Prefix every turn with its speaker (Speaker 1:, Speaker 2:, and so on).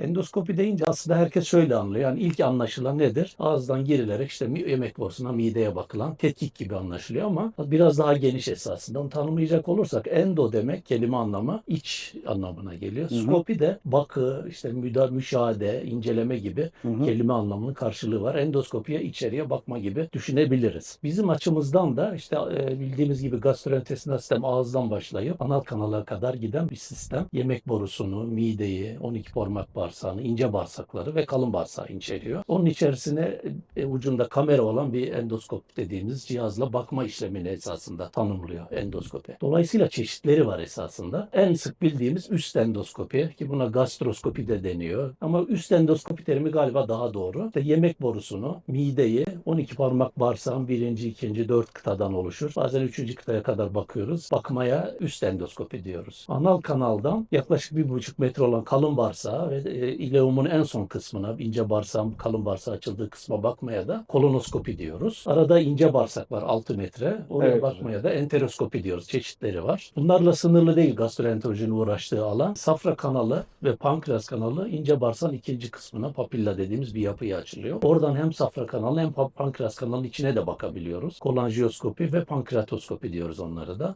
Speaker 1: Endoskopi deyince aslında herkes şöyle anlıyor. Yani ilk anlaşılan nedir? Ağızdan girilerek işte yemek borusuna, mideye bakılan tetkik gibi anlaşılıyor ama biraz daha geniş esasında. Onu tanımlayacak olursak endo demek kelime anlamı iç anlamına geliyor.
Speaker 2: Hı hı.
Speaker 1: Skopi de bakı, işte müda, müşahede, inceleme gibi
Speaker 2: Hı hı.
Speaker 1: kelime anlamının karşılığı var. Endoskopiye içeriye bakma gibi düşünebiliriz. Bizim açımızdan da işte e, bildiğimiz gibi gastrointestinal sistem ağızdan başlayıp anal kanala kadar giden bir sistem. Yemek borusunu, mideyi, 12 parmak bağırsağını, ince bağırsakları ve kalın bağırsağı içeriyor. Onun içerisine e, ucunda kamera olan bir endoskop dediğimiz cihazla bakma işlemini esasında tanımlıyor endoskopi. Dolayısıyla çeşitleri var esasında. En sık bildiğimiz üst endoskopi ki buna gastroskopi de deniyor. Ama üst endoskopi terimi galiba daha doğru. İşte yemek borusunu, mideyi, 12 parmak bağırsağın birinci, ikinci, dört kıtadan oluşur. Bazen üçüncü kıtaya kadar bakıyoruz. Bakmaya üst endoskopi diyoruz. Anal kanaldan yaklaşık bir buçuk metre olan kalın bağırsağı ve ileumun en son kısmına, ince bağırsağın kalın bağırsağı açıldığı kısma bakmaya da kolonoskopi diyoruz. Arada ince bağırsak var 6 metre. Oraya
Speaker 2: Evet.
Speaker 1: bakmaya da enteroskopi diyoruz. Çeşitleri var. Bunlarla sınırlı değil gastroenterolojinin uğraştığı alan. Safra kanalı ve pankreas kanalı ince bağırsağın ikinci kısmına papilla dediğimiz bir yapıya açılıyor. Oradan hem safra kanalı hem pa- pankreas kanalının içine de bakabiliyoruz. Kolanjiyoskopi ve pankreatoskopi diyoruz onlara da.